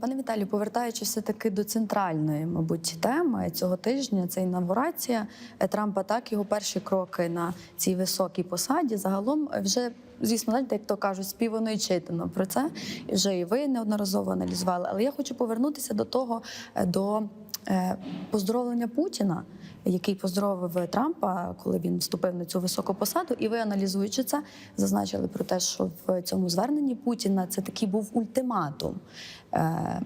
Пане Віталію, повертаючись таки до центральної, мабуть, теми цього тижня, це інавгурація е, Трампа. Так його перші кроки на цій високій посаді. Загалом е, вже звісно, знаєте, як то кажуть, співано і читано про це. Вже і ви неодноразово аналізували. Але я хочу повернутися до того е, до поздоровлення Путіна, який поздоровив Трампа, коли він вступив на цю високу посаду. І ви аналізуючи це, зазначили про те, що в цьому зверненні Путіна це такий був ультиматум.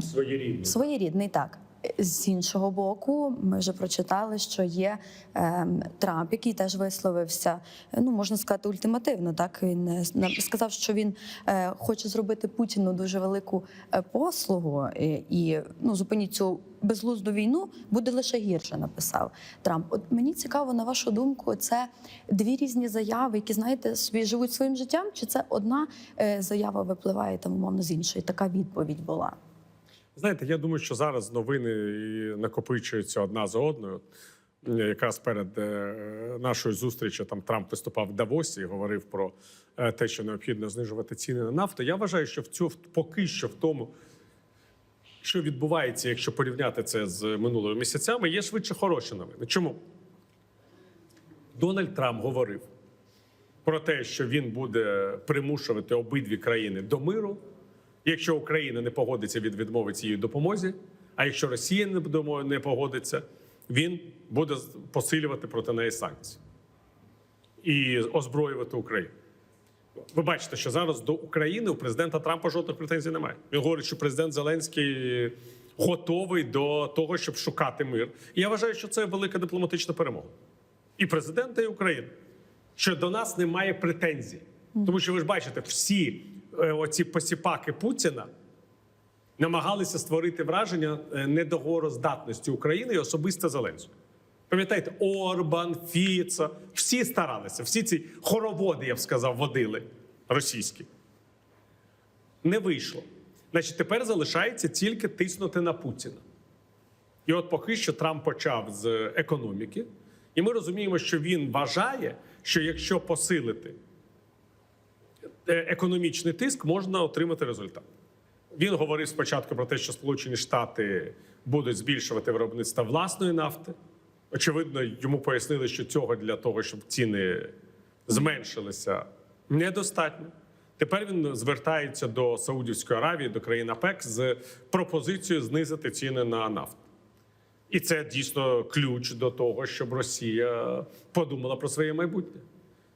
своєрідний. Своєрідний так. З іншого боку, ми вже прочитали, що є ем, Трамп, який теж висловився, ну можна сказати, ультимативно. Так він е, сказав, що він е, хоче зробити Путіну дуже велику е, послугу, і, ну зупиніть цю безглузду війну буде лише гірше. Написав Трамп. От мені цікаво, на вашу думку, це дві різні заяви, які знаєте, собі живуть своїм життям, чи це одна заява випливає там умовно з іншої? Така відповідь була. Знаєте, я думаю, що зараз новини накопичуються одна за одною. Якраз перед е, нашою зустрічю там Трамп виступав в Давосі і говорив про е, те, що необхідно знижувати ціни на нафту. Я вважаю, що в цю поки що в тому, що відбувається, якщо порівняти це з минулими місяцями, є швидше хороші новини. Чому? Дональд Трамп говорив про те, що він буде примушувати обидві країни до миру. Якщо Україна не погодиться, він відмовить цієї допомозі. А якщо Росія не погодиться, він буде посилювати проти неї санкції і озброювати Україну. Ви бачите, що зараз до України у президента Трампа жодних претензій немає. Він говорить, що президент Зеленський готовий до того, щоб шукати мир. І я вважаю, що це велика дипломатична перемога і президента, і України, що до нас немає претензій. Тому що ви ж бачите, всі оці посіпаки Путіна намагалися створити враження е, недогороздатності України і особисто Зеленського. Пам'ятаєте, Орбан, Фіца, всі старалися, всі ці хороводи, я б сказав, водили російські. Не вийшло. Значить, тепер залишається тільки тиснути на Путіна. І от поки що Трамп почав з економіки, і ми розуміємо, що він вважає, що якщо посилити е, економічний тиск, можна отримати результат. Він говорив спочатку про те, що Сполучені Штати будуть збільшувати виробництво власної нафти. Очевидно, йому пояснили, що цього для того, щоб ціни зменшилися, недостатньо. Тепер він звертається до Саудівської Аравії, до країн АПЕК з пропозицією знизити ціни на нафту. І це дійсно ключ до того, щоб Росія подумала про своє майбутнє.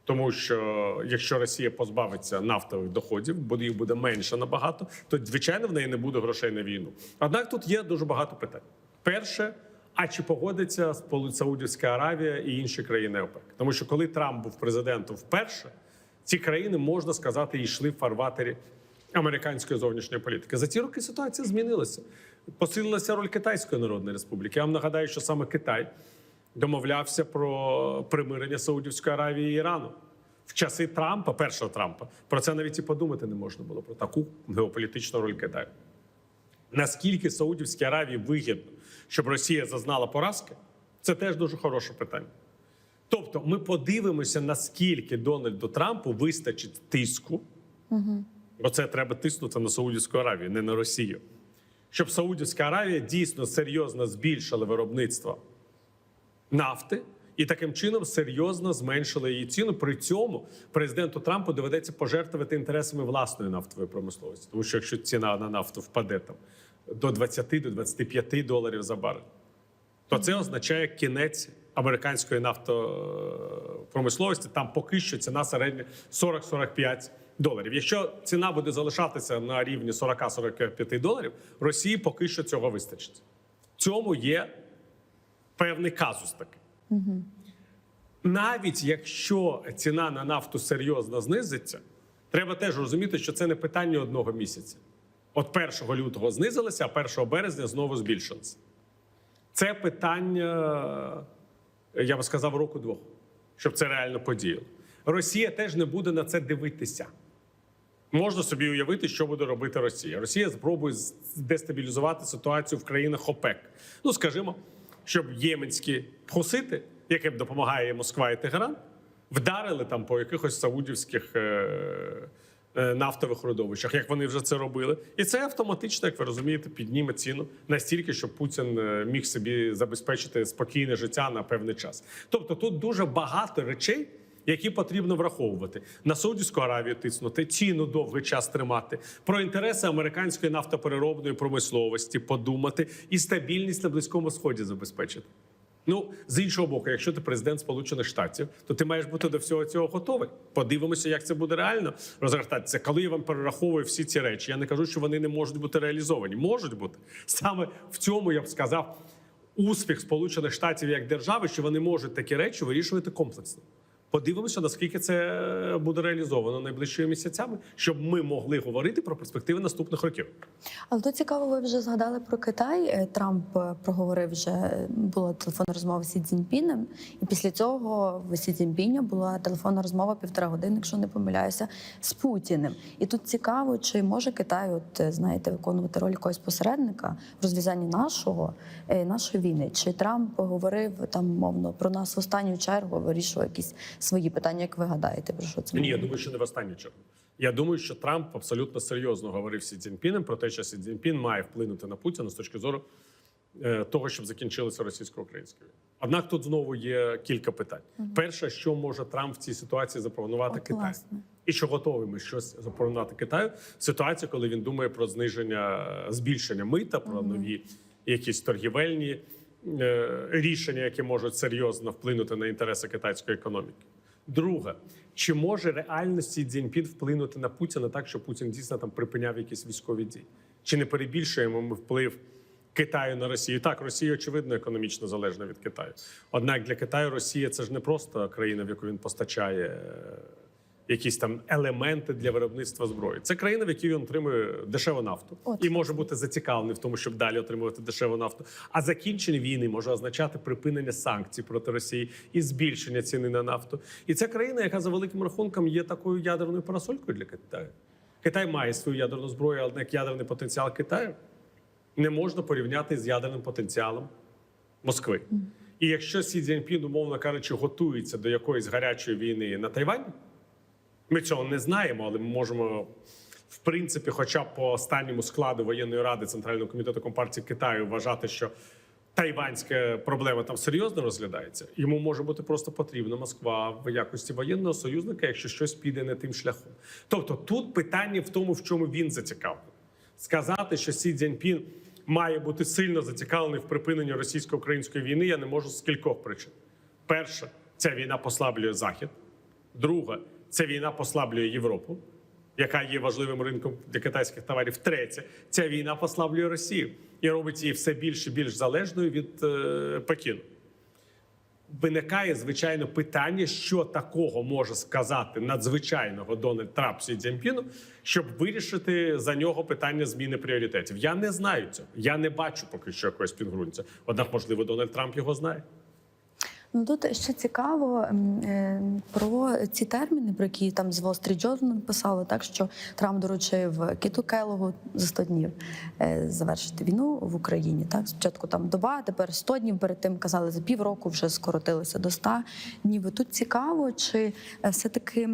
Тому що якщо Росія позбавиться нафтових доходів, бо їх буде менше набагато, то звичайно в неї не буде грошей на війну. Однак тут є дуже багато питань. Перше, а чи погодиться Саудівська Аравія і інші країни ОПЕК? Тому що коли Трамп був президентом вперше, ці країни можна сказати йшли в фарватері американської зовнішньої політики. За ці роки ситуація змінилася. Посилилася роль Китайської Народної Республіки. Я вам нагадаю, що саме Китай домовлявся про примирення Саудівської Аравії і Ірану. В часи Трампа, першого Трампа, про це навіть і подумати не можна було про таку геополітичну роль Китаю. Наскільки Саудівській Аравії вигідно, щоб Росія зазнала поразки, це теж дуже хороше питання. Тобто, ми подивимося, наскільки Дональду Трампу вистачить тиску, бо це треба тиснути на Саудівську Аравію, не на Росію. Щоб Саудівська Аравія дійсно серйозно збільшила виробництво нафти і таким чином серйозно зменшила її ціну. При цьому президенту Трампу доведеться пожертвувати інтересами власної нафтової промисловості, тому що якщо ціна на нафту впаде там до 20 до 25 доларів за барель, то це означає кінець американської нафтопромисловості. Там поки що ціна середня 40-45 доларів. Якщо ціна буде залишатися на рівні 40-45 доларів, Росії поки що цього вистачить. В цьому є певний казус такий. Навіть якщо ціна на нафту серйозно знизиться, треба теж розуміти, що це не питання одного місяця. От 1 лютого знизилося, а 1 березня знову збільшилося. Це питання, я би сказав, року-двох, щоб це реально подіяло. Росія теж не буде на це дивитися. Можна собі уявити, що буде робити Росія. Росія спробує дестабілізувати ситуацію в країнах ОПЕК. Ну, скажімо, щоб єменські хусити, яким допомагає Москва і Тегеран, вдарили там по якихось саудівських е- е, нафтових родовищах, як вони вже це робили. І це автоматично, як ви розумієте, підніме ціну настільки, щоб Путін е, міг собі забезпечити спокійне життя на певний час. Тобто тут дуже багато речей. Які потрібно враховувати на Саудівську Аравію тиснути, ціну довгий час тримати, про інтереси американської нафтопереробної промисловості подумати і стабільність на близькому сході забезпечити. Ну з іншого боку, якщо ти президент Сполучених Штатів, то ти маєш бути до всього цього готовий. Подивимося, як це буде реально розгортатися. Коли я вам перераховую всі ці речі, я не кажу, що вони не можуть бути реалізовані. Можуть бути саме в цьому я б сказав успіх Сполучених Штатів як держави, що вони можуть такі речі вирішувати комплексно. Подивимося, наскільки це буде реалізовано найближчими місяцями, щоб ми могли говорити про перспективи наступних років. Але тут цікаво, ви вже згадали про Китай. Е, Трамп е, проговорив вже була телефонна розмова з Сі і після цього в Сі Цзіньпіня була телефонна розмова півтора години, якщо не помиляюся, з Путіним. І тут цікаво, чи може Китай, от е, знаєте, виконувати роль якогось посередника в розв'язанні нашого нашої війни? Чи Трамп говорив там мовно про нас в останню чергу, вирішував якісь свої питання? Як ви гадаєте, про що це Ні, я думаю, що не в останню чергу. Я думаю, що Трамп абсолютно серйозно говорив Сі Цзіньпінем про те, що Сі Цзіньпін має вплинути на Путіна з точки зору е, того, щоб закінчилася російсько-українська війна. Однак тут знову є кілька питань. Перше, що може Трамп в цій ситуації запропонувати Китаю? власне. І що готовий ми щось запропонувати Китаю? Ситуація, коли він думає про зниження збільшення мита, про нові якісь торгівельні е, рішення, які можуть серйозно вплинути на інтереси китайської економіки. Друге, чи може реальності Сі вплинути на Путіна так, що Путін дійсно там припиняв якісь військові дії? Чи не перебільшуємо ми вплив Китаю на Росію? Так, Росія очевидно економічно залежна від Китаю. Однак для Китаю Росія це ж не просто країна, в яку він постачає е, якісь там елементи для виробництва зброї. Це країна, в якій він отримує дешеву нафту От. і може бути зацікавлений в тому, щоб далі отримувати дешеву нафту. А закінчення війни може означати припинення санкцій проти Росії і збільшення ціни на нафту. І це країна, яка за великим рахунком є такою ядерною парасолькою для Китаю. Китай має свою ядерну зброю, однак ядерний потенціал Китаю не можна порівняти з ядерним потенціалом Москви. І якщо Сі Цзіньпін, умовно кажучи, готується до якоїсь гарячої війни на Тайвані, ми цього не знаємо, але ми можемо, в принципі, хоча б по останньому складу воєнної ради Центрального комітету Компартії Китаю вважати, що тайванська проблема там серйозно розглядається. Йому може бути просто потрібна Москва в якості воєнного союзника, якщо щось піде не тим шляхом. Тобто тут питання в тому, в чому він зацікавлений. Сказати, що Сі Цзіньпін має бути сильно зацікавлений в припиненні російсько-української війни, я не можу з кількох причин. Перше, ця війна послаблює Захід. Друга, ця війна послаблює Європу, яка є важливим ринком для китайських товарів. Третє, ця війна послаблює Росію і робить її все більш і більш залежною від е, Пекіну. Виникає звичайно питання, що такого може сказати надзвичайного Дональд Трамп Сі Цзіньпіну, щоб вирішити за нього питання зміни пріоритетів. Я не знаю цього. Я не бачу поки що якогось підґрунтя. Однак, можливо, Дональд Трамп його знає. Ну тут ще цікаво е, про ці терміни, про які там з Wall Journal писали, так що Трамп доручив Кіту Келогу за 100 днів е, завершити війну в Україні. Так, спочатку там доба, тепер 100 днів. Перед тим казали за півроку, вже скоротилося до 100 днів. Тут цікаво, чи е, все таки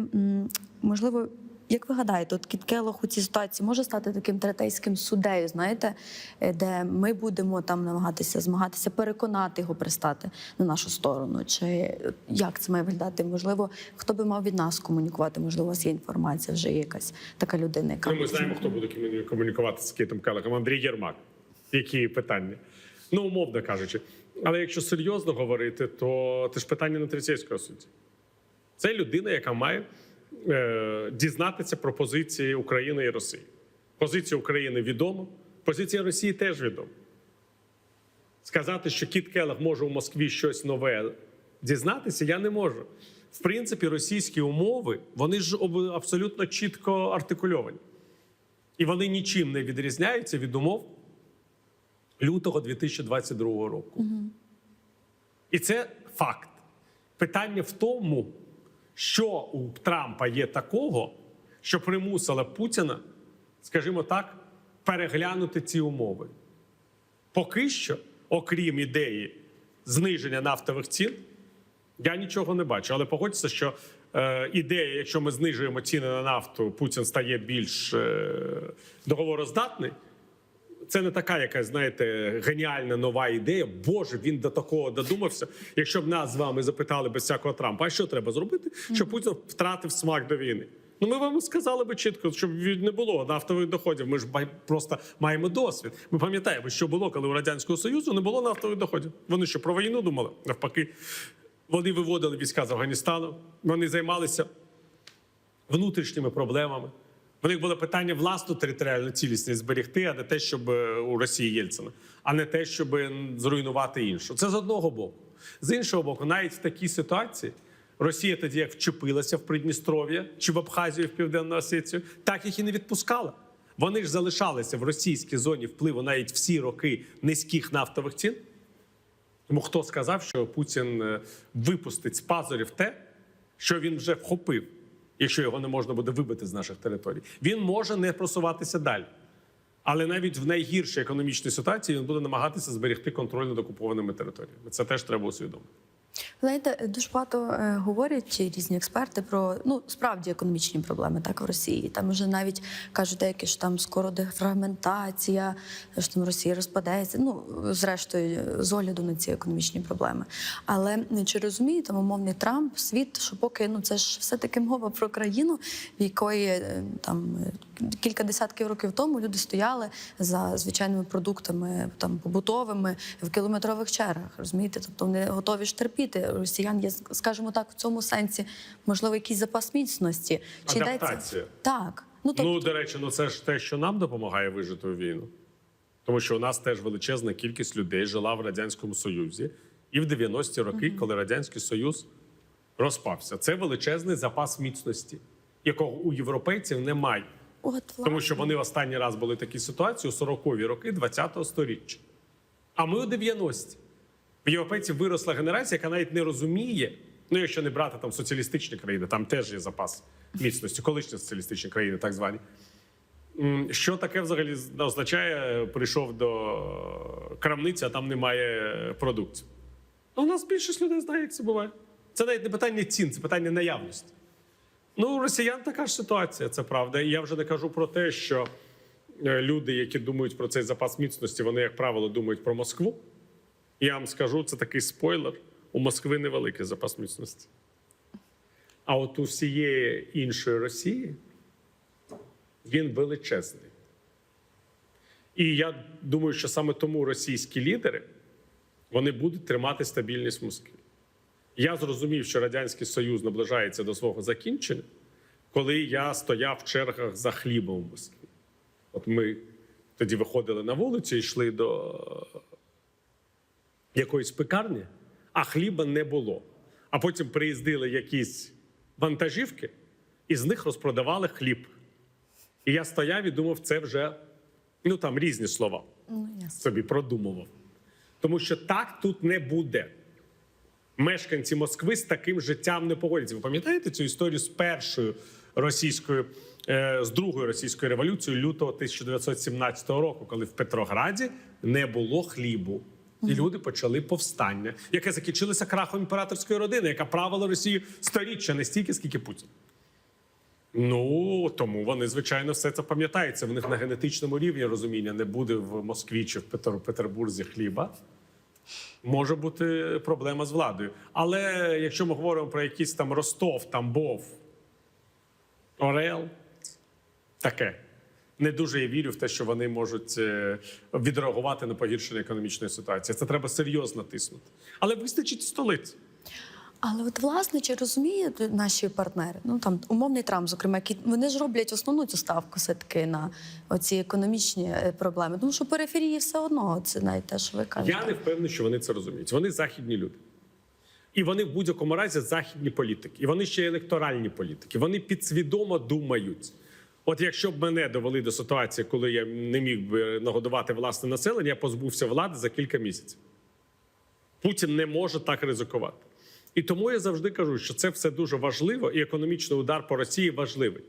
можливо. Як ви гадаєте, от Кіт Келох у цій ситуації може стати таким третейським суддею, знаєте, е, де ми будемо там намагатися змагатися, переконати його пристати на нашу сторону? Чи як це має виглядати? Можливо, хто би мав від нас комунікувати? Можливо, у вас є інформація, вже якась така людина, яка Ну, ми знаємо, хто буде комунікувати з Китом Келехом. Андрій Єрмак. Які питання? Ну, умовно кажучи. Але якщо серйозно говорити, то це ж питання не третейського судді. Це людина, яка має дізнатися про позиції України і Росії. Позиція України відома, позиція Росії теж відома. Сказати, що Кіт Келех може у Москві щось нове дізнатися, я не можу. В принципі, російські умови вони ж абсолютно чітко артикульовані. І вони нічим не відрізняються від умов лютого 2022 року. І це факт. Питання в тому, що у Трампа є такого, що примусило Путіна, скажімо так, переглянути ці умови. Поки що, окрім ідеї зниження нафтових цін, я нічого не бачу. Але погодьтеся, що е, ідея, якщо ми знижуємо ціни на нафту, Путін стає більш е, договороздатний. Це не така якась, знаєте, геніальна нова ідея. Боже, він до такого додумався. Якщо б нас з вами запитали без всякого Трампа, а що треба зробити, щоб Путін втратив смак до війни? Ну, ми вам сказали би чітко, щоб не було нафтових доходів. Ми ж просто маємо досвід. Ми пам'ятаємо, що було, коли у радянського союзу не було нафтових доходів. Вони що про війну думали? Навпаки, вони виводили війська з Афганістану, вони займалися внутрішніми проблемами. В них було питання власну територіальну цілісність зберегти, а не те, щоб е, у Росії Єльцина, а не те, щоб зруйнувати іншу. Це з одного боку. З іншого боку, навіть в такій ситуації Росія тоді як вчепилася в Придністров'я чи в Абхазію, в Південну Осетію, так їх і не відпускала. Вони ж залишалися в російській зоні впливу навіть всі роки низьких нафтових цін. Тому хто сказав, що Путін е, випустить з пазурів те, що він вже вхопив, якщо його не можна буде вибити з наших територій. Він може не просуватися далі. Але навіть в найгіршій економічній ситуації він буде намагатися зберегти контроль над окупованими територіями. Це теж треба усвідомити. Знаєте, дуже багато е, говорять різні експерти про ну справді економічні проблеми так в Росії. Там вже навіть кажуть, деякі що там скоро дефрагментація, що там Росія розпадеться. Ну зрештою, з огляду на ці економічні проблеми. Але чи розуміє там умовний Трамп світ, що поки ну це ж все таки мова про країну, в якої е, там кілька десятків років тому люди стояли за звичайними продуктами там побутовими в кілометрових чергах. Розумієте, тобто вони готові ж терпіти. Росіян є, скажімо так, в цьому сенсі можливо якийсь запас міцності. Адаптація. так? Ну тобто Ну, до речі, ну це ж те, що нам допомагає вижити у війну. Тому що у нас теж величезна кількість людей жила в Радянському Союзі і в 90-ті роки, коли Радянський Союз розпався. Це величезний запас міцності, якого у європейців немає. От Тому що вони останній раз були в такій ситуації у 40-ві роки 20-го сторіччя. А ми у 90-ті. В європейців виросла генерація, яка навіть не розуміє, ну якщо не брати там соціалістичні країни, там теж є запас міцності, колишні соціалістичні країни, так звані. Що таке взагалі означає, прийшов до крамниці, а там немає продуктів? Ну, у нас більшість людей знає, як це буває. Це навіть не питання цін, це питання наявності. Ну, у росіян така ж ситуація, це правда. І я вже не кажу про те, що е, люди, які думають про цей запас міцності, вони, як правило, думають про Москву. Я вам скажу, це такий спойлер: у Москви невеликий запас міцності. А от у всієї іншої Росії він величезний. І я думаю, що саме тому російські лідери вони будуть тримати стабільність в Москві. Я зрозумів, що Радянський Союз наближається до свого закінчення, коли я стояв в чергах за хлібом в Москві. От ми тоді виходили на вулицю і йшли до якоїсь пекарні, а хліба не було. А потім приїздили якісь вантажівки, і з них розпродавали хліб. І я стояв і думав, це вже ну там різні слова ну собі продумував. Тому що так тут не буде. Мешканці Москви з таким життям не погодяться. Ви пам'ятаєте цю історію з першою російською, е, з другою російською революцією лютого 1917 року, коли в Петрограді не було хлібу. І люди почали повстання, яке закінчилося крахом імператорської родини, яка правила Росією сторіччя не стільки, скільки Путін. Ну тому вони звичайно все це пам'ятають. Це в них на генетичному рівні розуміння не буде в Москві чи в Петербурзі хліба. Може бути проблема з владою. Але якщо ми говоримо про якийсь там Ростов, Тамбов, Орел, таке. Не дуже я вірю в те, що вони можуть е, відреагувати на погіршення економічної ситуації. Це треба серйозно тиснути. Але вистачить столиць. Але от власне чи розуміють наші партнери? Ну там умовний Трамп, зокрема, які вони ж роблять основну цю ставку все таки на оці економічні е, проблеми. Тому що периферії все одно це навіть те, що ви кажете. Я не впевнений, що вони це розуміють. Вони західні люди. І вони в будь-якому разі західні політики. І вони ще електоральні політики. Вони підсвідомо думають. От якщо б мене довели до ситуації, коли я не міг би нагодувати власне населення, я позбувся влади за кілька місяців. Путін не може так ризикувати. І тому я завжди кажу, що це все дуже важливо, і економічний удар по Росії важливий.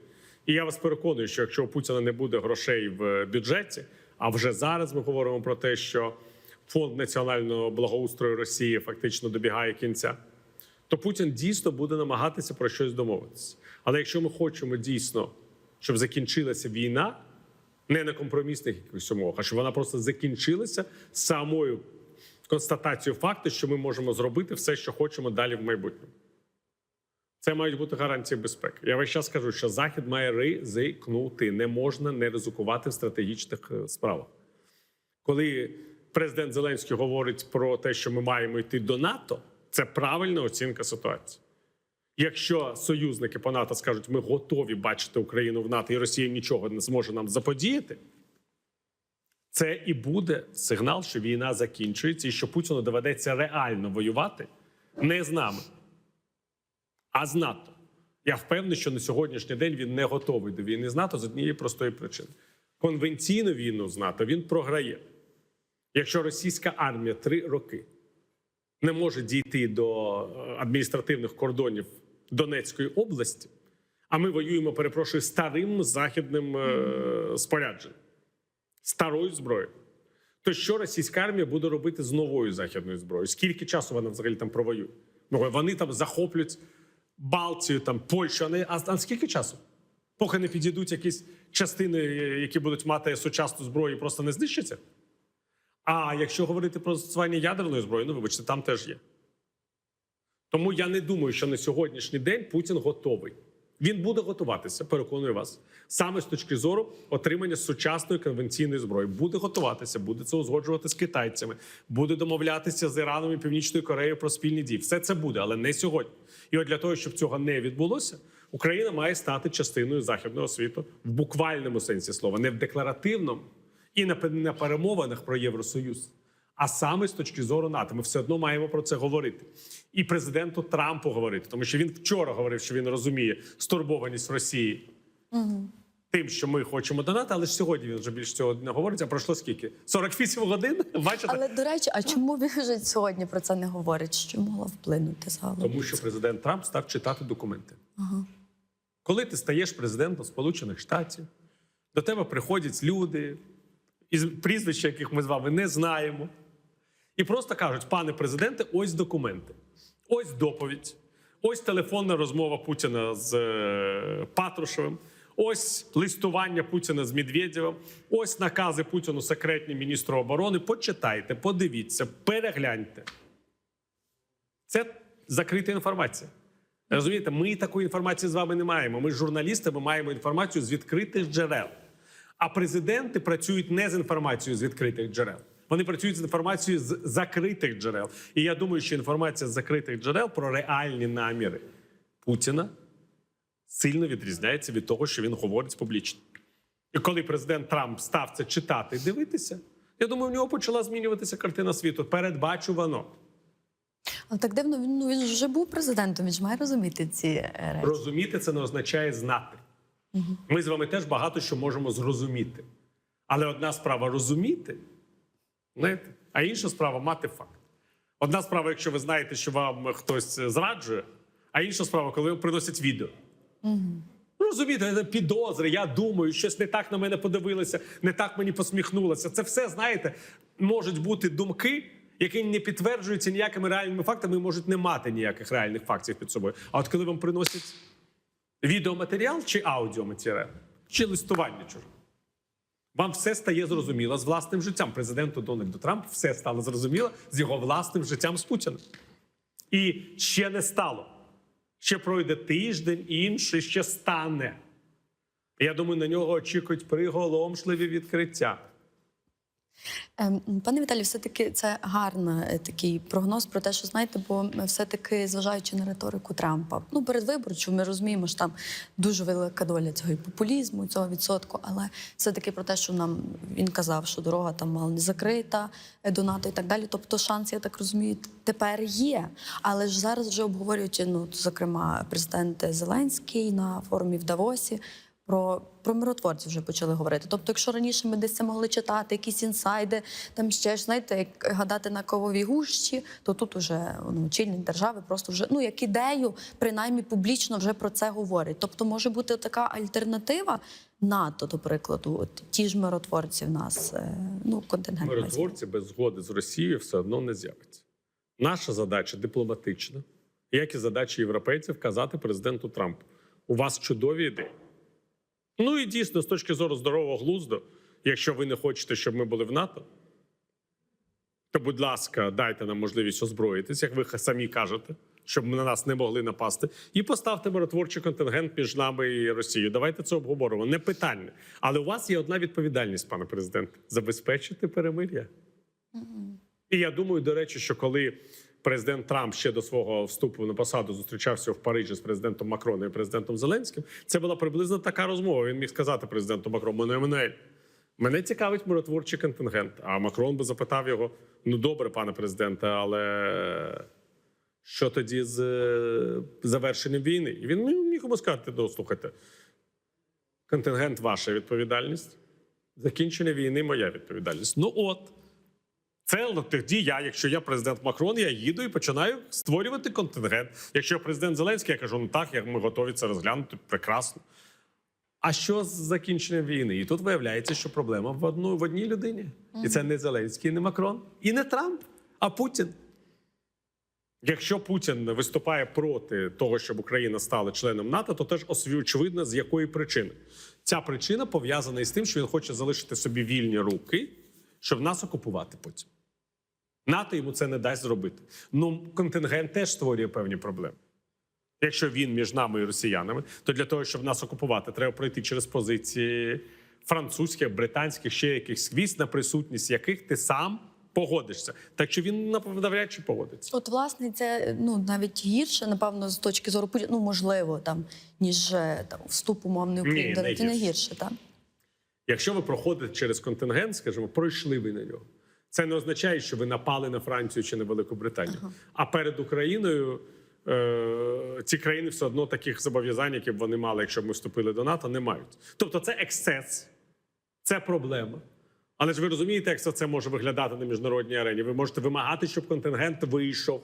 І я вас переконую, що якщо у Путіна не буде грошей в бюджеті, а вже зараз ми говоримо про те, що фонд національного благоустрою Росії фактично добігає кінця, то Путін дійсно буде намагатися про щось домовитися. Але якщо ми хочемо дійсно, щоб закінчилася війна, не на компромісних якихось умовах, а щоб вона просто закінчилася самою констатацією факту, що ми можемо зробити все, що хочемо далі в майбутньому. Це мають бути гарантії безпеки. Я весь час кажу, що Захід має ризикнути. Не можна не ризикувати в стратегічних е, справах. Коли президент Зеленський говорить про те, що ми маємо йти до НАТО, це правильна оцінка ситуації. Якщо союзники по НАТО скажуть, ми готові бачити Україну в НАТО, і Росія нічого не зможе нам заподіяти, це і буде сигнал, що війна закінчується, і що Путіну доведеться реально воювати не з нами, а з НАТО. Я впевнений, що на сьогоднішній день він не готовий до війни з НАТО з однієї простої причини. Конвенційну війну з НАТО він програє. Якщо російська армія три роки не може дійти до е, адміністративних кордонів Донецької області, а ми воюємо, перепрошую, старим західним е, спорядженням, старою зброєю. То що російська армія буде робити з новою західною зброєю? Скільки часу вона взагалі там провоює? Ну, вони там захоплюють Балтію, там Польщу. А, а скільки часу? Поки не підійдуть якісь частини, е, які будуть мати сучасну зброю, і просто не знищаться? А якщо говорити про застосування ядерної зброї, ну вибачте, там теж є. Тому я не думаю, що на сьогоднішній день Путін готовий. Він буде готуватися, переконую вас, саме з точки зору отримання сучасної конвенційної зброї. Буде готуватися, буде це узгоджувати з китайцями, буде домовлятися з Іраном і Північною Кореєю про спільні дії. Все це буде, але не сьогодні. І от для того, щоб цього не відбулося, Україна має стати частиною західного світу в буквальному сенсі слова, не в декларативному і на, на перемовинах про Євросоюз, а саме з точки зору НАТО. Ми все одно маємо про це говорити. І президенту Трампу говорити, тому що він вчора говорив, що він розуміє стурбованість Росії тим, що ми хочемо до НАТО, але ж сьогодні він вже більше цього не говорить. А пройшло скільки? 48 годин? Бачите? Але до речі, а чому він вже сьогодні про це не говорить? Що могло вплинути загалом? Тому що президент Трамп став читати документи. Коли ти стаєш президентом Сполучених Штатів, до тебе приходять люди, із прізвища, яких ми з вами не знаємо, і просто кажуть: пане президенте, ось документи, ось доповідь, ось телефонна розмова Путіна з е, Патрушевим. Ось листування Путіна з Медведєвим, ось накази Путіну секретні міністру оборони. Почитайте, подивіться, перегляньте. Це закрита інформація. Розумієте, ми такої інформації з вами не маємо. Ми журналісти, ми маємо інформацію з відкритих джерел. А президенти працюють не з інформацією з відкритих джерел. Вони працюють з інформацією з закритих джерел. І я думаю, що інформація з закритих джерел про реальні наміри Путіна сильно відрізняється від того, що він говорить публічно. І коли президент Трамп став це читати і дивитися, я думаю, у нього почала змінюватися картина світу. Передбачувано. Але так дивно, він, ну, він вже був президентом, він ж має розуміти ці е, речі. Розуміти це не означає знати. Ми з вами теж багато що можемо зрозуміти. Але одна справа розуміти, знаєте, а інша справа мати факт. Одна справа, якщо ви знаєте, що вам хтось зраджує, а інша справа, коли приносять відео. Ну, Розумієте, підозри, я думаю, щось не так на мене подивилося, не так мені посміхнулося. Це все, знаєте, можуть бути думки, які не підтверджуються ніякими реальними фактами і можуть не мати ніяких реальних фактів під собою. А от коли вам приносять відеоматеріал чи аудіоматеріал, чи листування чуже, вам все стає зрозуміло з власним життям. Президенту Дональду Трампу все стало зрозуміло з його власним життям з Путіним. І ще не стало. Ще пройде тиждень, інший ще стане. Я думаю, на нього очікують приголомшливі відкриття. Ем, Пане Віталій, все-таки це гарний е, такий прогноз про те, що знаєте, бо все-таки, зважаючи на риторику Трампа, ну передвиборчу, ми розуміємо, що там дуже велика доля цього і популізму, і цього відсотку. Але все-таки про те, що нам він казав, що дорога там мало не закрита е, до НАТО і так далі. Тобто, шанс, я так розумію, тепер є. Але ж зараз вже обговорюють, ну зокрема, президент Зеленський на форумі в Давосі. Про, про миротворців вже почали говорити. Тобто, якщо раніше ми десь це могли читати, якісь інсайди, там ще ж знаєте, як гадати на кавовій гущі, то тут уже ну, очільник держави просто вже ну як ідею, принаймні публічно вже про це говорить. Тобто, може бути така альтернатива НАТО, до прикладу, от ті ж миротворці в нас, е, ну контингент. Миротворці без згоди з Росією все одно не з'явиться. Наша задача дипломатична як і задача європейців казати президенту Трампу: у вас чудові ідеї. Ну і дійсно, з точки зору здорового глузду, якщо ви не хочете, щоб ми були в НАТО, то, будь ласка, дайте нам можливість озброїтися, як ви самі кажете, щоб на нас не могли напасти, і поставте миротворчий контингент між нами і Росією. Давайте це обговоримо. Не питання. Але у вас є одна відповідальність, пане президент, забезпечити перемир'я. І я думаю, до речі, що коли президент Трамп ще до свого вступу на посаду зустрічався в Парижі з президентом Макроном і президентом Зеленським, це була приблизно така розмова. Він міг сказати президенту Макрону, «Ну, Еммануель, мене цікавить миротворчий контингент. А Макрон би запитав його: ну добре, пане президенте, але що тоді з е, завершенням війни? І він міг йому сказати: ну, слухайте, контингент ваша відповідальність, закінчення війни моя відповідальність. Ну от. Це тоді я, якщо я президент Макрон, я їду і починаю створювати контингент. Якщо я президент Зеленський, я кажу, ну так, як ми готові це розглянути, прекрасно. А що з закінченням війни? І тут виявляється, що проблема в одну в одній людині. І це не Зеленський, не Макрон, і не Трамп, а Путін. Якщо Путін виступає проти того, щоб Україна стала членом НАТО, то теж очевидно, з якої причини. Ця причина пов'язана із тим, що він хоче залишити собі вільні руки, щоб нас окупувати потім. НАТО йому це не дасть зробити. Ну, контингент теж створює певні проблеми. Якщо він між нами і росіянами, то для того, щоб нас окупувати, треба пройти через позиції французьких, британських, ще якихось військ, на присутність яких ти сам погодишся. Так що він навряд чи погодиться. От, власне, це ну навіть гірше, напевно, з точки зору ну можливо, там ніж е, там вступ умовний України. Ні, не не гірше. гірше, так? Якщо ви проходите через контингент, скажімо, пройшли ви на нього. Це не означає, що ви напали на Францію чи на Велику Британію. А перед Україною е- ці країни все одно таких зобов'язань, які б вони мали, якщо б ми вступили до НАТО, не мають. Тобто це ексцес, це проблема. Але ж ви розумієте, як це- може виглядати на міжнародній арені. Ви можете вимагати, щоб контингент вийшов,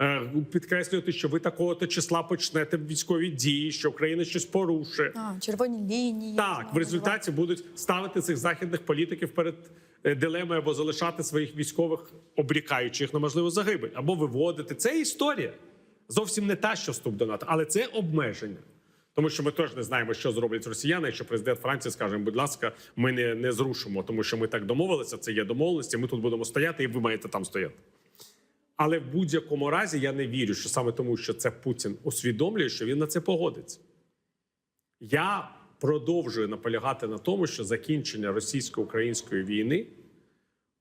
е, підкреслювати, що ви такого-то числа почнете військові дії, що Україна щось порушує. А, червоні лінії. Так, в результаті будуть ставити цих західних політиків перед е, дилемою або залишати своїх військових, обрікаючи їх на можливу загибель, або виводити. Це історія. Зовсім не та, що вступ до НАТО, але це обмеження. Тому що ми теж не знаємо, що зроблять росіяни, якщо президент Франції скаже, будь ласка, ми не, не зрушимо, тому що ми так домовилися, це є домовленості, ми тут будемо стояти, і ви маєте там стояти. Але в будь-якому разі я не вірю, що саме тому, що це Путін усвідомлює, що він на це погодиться. Я продовжую наполягати на тому, що закінчення російсько-української війни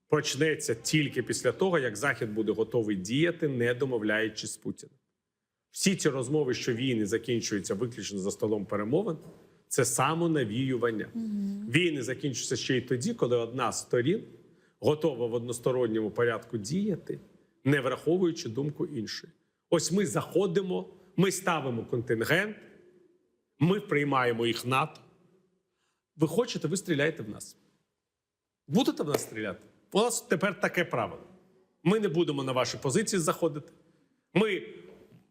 почнеться тільки після того, як Захід буде готовий діяти, не домовляючись з Путіним. Всі ці розмови, що війни закінчуються виключно за столом перемовин, це самонавіювання. Війни закінчуються ще й тоді, коли одна з сторін готова в односторонньому порядку діяти, не враховуючи думку іншої. Ось ми заходимо, ми ставимо контингент, ми приймаємо їх НАТО. Ви хочете, ви стріляєте в нас. Будете в нас стріляти? У нас тепер таке правило. Ми не будемо на ваші позиції заходити. Ми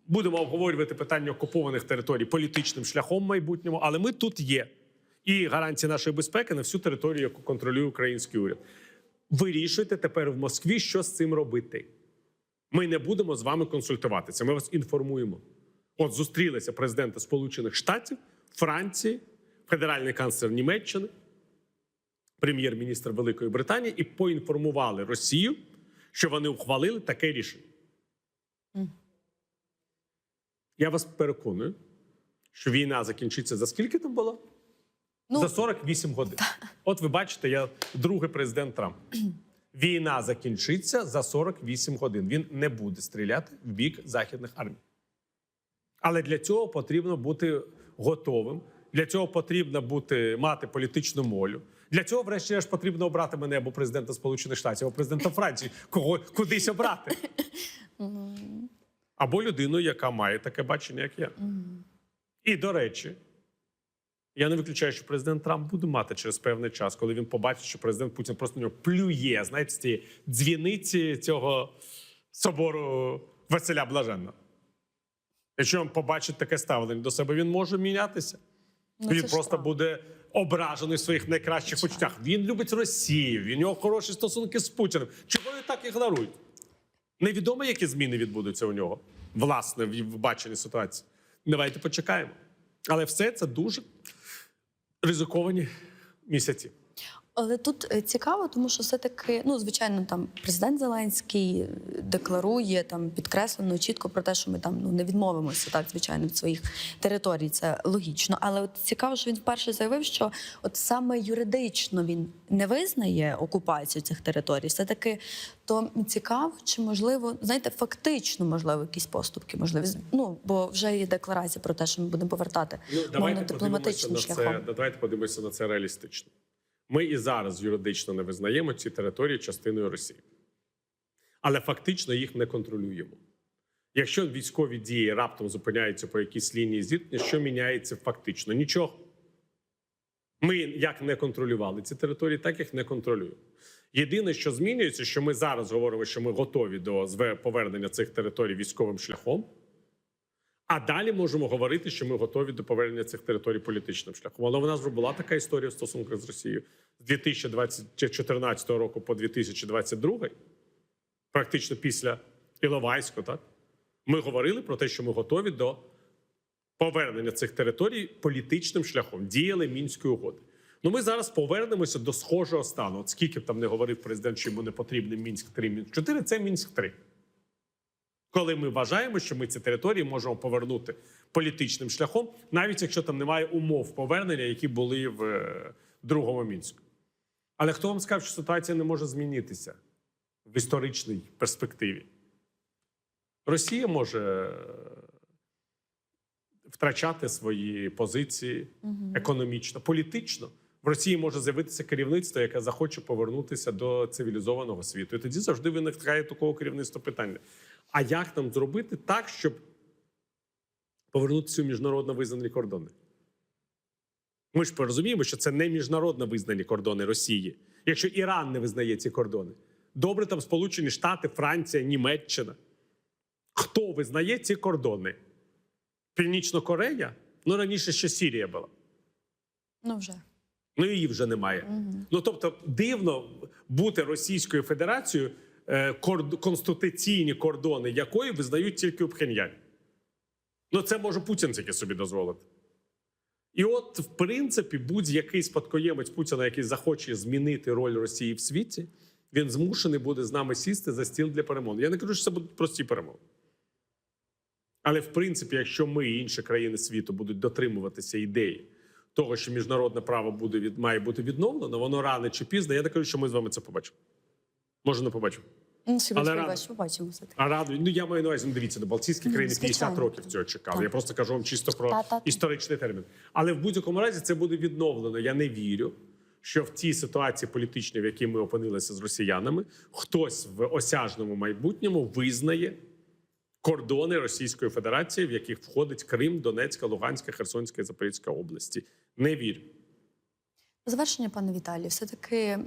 будемо обговорювати питання окупованих територій політичним шляхом в майбутньому, але ми тут є. І гарантії нашої безпеки на всю територію, яку контролює український уряд. Вирішуйте тепер в Москві, що з цим робити. Ми не будемо з вами консультуватися. Ми вас інформуємо. От зустрілися президенти Сполучених Штатів, Франції, федеральний канцлер Німеччини, прем'єр-міністр Великої Британії і поінформували Росію, що вони ухвалили таке рішення. Я вас переконую, що війна закінчиться за скільки там було? Ну, за 48 годин. От ви бачите, я другий президент Трамп. Війна закінчиться за 48 годин. Він не буде стріляти в бік західних армій. Але для цього потрібно бути готовим. Для цього потрібно бути мати політичну волю. Для цього, врешті-решт, потрібно обрати мене або президента Сполучених Штатів, або президента Франції, кого кудись обрати. Або людину, яка має таке бачення, як я. І до речі, я не виключаю, що президент Трамп буде мати через певний час, коли він побачить, що президент Путін просто на нього плює, знаєте, з цієї дзвіниці цього собору Василя Блаженного. Якщо він побачить таке ставлення до себе, він може мінятися. Ну, він просто Трамп. буде ображений в своїх найкращих почуттях. Він любить Росію, він нього хороші стосунки з Путіним. Чого ви так ігнорують? Невідомо, які зміни відбудуться у нього. власне в баченні ситуації. Давайте почекаємо. Але все це дуже ризиковані місяці. Але тут е, цікаво, тому що все-таки, ну звичайно, там президент Зеленський е, декларує там підкреслено чітко про те, що ми там ну не відмовимося так, звичайно, від своїх територій. Це логічно. Але от цікаво, що він вперше заявив, що от саме юридично він не визнає окупацію цих територій. Все таки то цікаво, чи можливо, знаєте, фактично можливо якісь поступки, можливі ну бо вже є декларація про те, що ми будемо повертати мовно дипломатичним шляхом. на це. Давайте подивимося на це реалістично. Ми і зараз юридично не визнаємо ці території частиною Росії, але фактично їх не контролюємо. Якщо військові дії раптом зупиняються по якійсь лінії зіткнення, що міняється фактично? Нічого. Ми як не контролювали ці території, так їх не контролюємо. Єдине, що змінюється, що ми зараз говоримо, що ми готові до повернення цих територій військовим шляхом. А далі можемо говорити, що ми готові до повернення цих територій політичним шляхом. Але в нас вже була така історія в стосунках з Росією з 2014 року по 2022, практично після Іловайську, так ми говорили про те, що ми готові до повернення цих територій політичним шляхом, діяли мінської угоди. Ну, ми зараз повернемося до схожого стану. От скільки б там не говорив президент, що йому не потрібний мінськ 3 мінськ 4 це мінськ 3 коли ми вважаємо, що ми ці території можемо повернути політичним шляхом, навіть якщо там немає умов повернення, які були в е, другому мінську. Але хто вам сказав, що ситуація не може змінитися в історичній перспективі? Росія може е, втрачати свої позиції економічно, політично. В Росії може з'явитися керівництво, яке захоче повернутися до цивілізованого світу. І тоді завжди виникає такого керівництва питання. А як нам зробити так, щоб повернутися у міжнародно визнані кордони? Ми ж порозуміємо, що це не міжнародно визнані кордони Росії, якщо Іран не визнає ці кордони. Добре, там Сполучені Штати, Франція, Німеччина. Хто визнає ці кордони? Північна Корея? Ну раніше ще Сірія була. Ну вже. Ну її вже немає. Ну тобто, дивно бути Російською Федерацією, конституційні кордони якої визнають тільки у Пхеньяні. Ну це може Путін тільки собі дозволити. І от, в принципі, будь-який спадкоємець Путіна, який захоче змінити роль Росії в світі, він змушений буде з нами сісти за стіл для перемовин. Я не кажу, що це будуть прості перемовини. Але в принципі, якщо ми і інші країни світу будуть дотримуватися ідеї того, що міжнародне право буде має бути відновлено, воно рано чи пізно. Я не кажу, що ми з вами це побачимо. Може, не побачимо. Ну, Але сподіваюся, рано. побачимо, побачимо все таки. А радо, ну я маю на увазі, ну, дивіться, до Балтійські країни 50 років цього чекали. Так. Я просто кажу вам чисто про історичний термін. Але в будь-якому разі це буде відновлено. Я не вірю, що в тій ситуації політичній, в якій ми опинилися з росіянами, хтось в осяжному майбутньому визнає кордони Російської Федерації, в яких входить Крим, Донецька, Луганська, Херсонська і Запорізька області. Не вірю. Завершення, пане Віталію, все-таки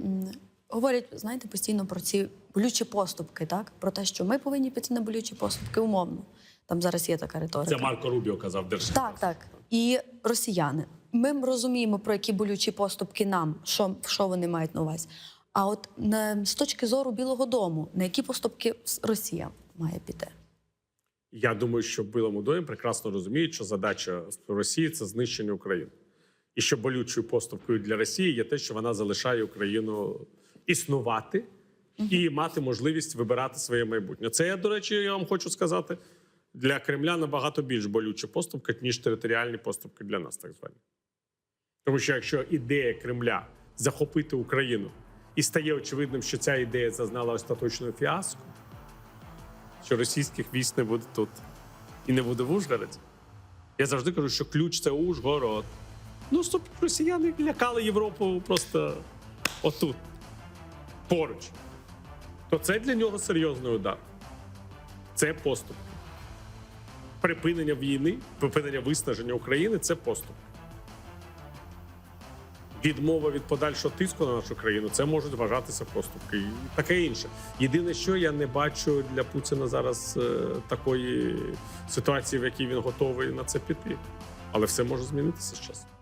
говорять, знаєте, постійно про ці болючі поступки, так? Про те, що ми повинні піти на болючі поступки умовно. Там зараз є така риторика. Це Марко Рубіо казав держава. Так, так. І росіяни. Ми розуміємо, про які болючі поступки нам, що, що вони мають на увазі. А от на, з точки зору Білого Дому, на які поступки Росія має піти? Я думаю, що в Білому домі прекрасно розуміють, що задача Росії це знищення України. І що болючою поступкою для Росії є те, що вона залишає Україну існувати і мати можливість вибирати своє майбутнє. Це я, до речі, я вам хочу сказати, для Кремля набагато більш болюча поступка, ніж територіальні поступки для нас, так звані. Тому що якщо ідея Кремля захопити Україну і стає очевидним, що ця ідея зазнала остаточного фіаско, що російських військ не буде тут і не буде в Ужгороді. Я завжди кажу, що ключ це Ужгород. Ну, стоп, росіяни лякали Європу просто отут, поруч. То це для нього серйозний удар. Це поступ. Припинення війни, припинення виснаження України це поступ. Відмова від подальшого тиску на нашу країну це можуть вважатися поступки. І таке інше. Єдине, що я не бачу для Путіна зараз е, такої ситуації, в якій він готовий на це піти. Але все може змінитися з часом.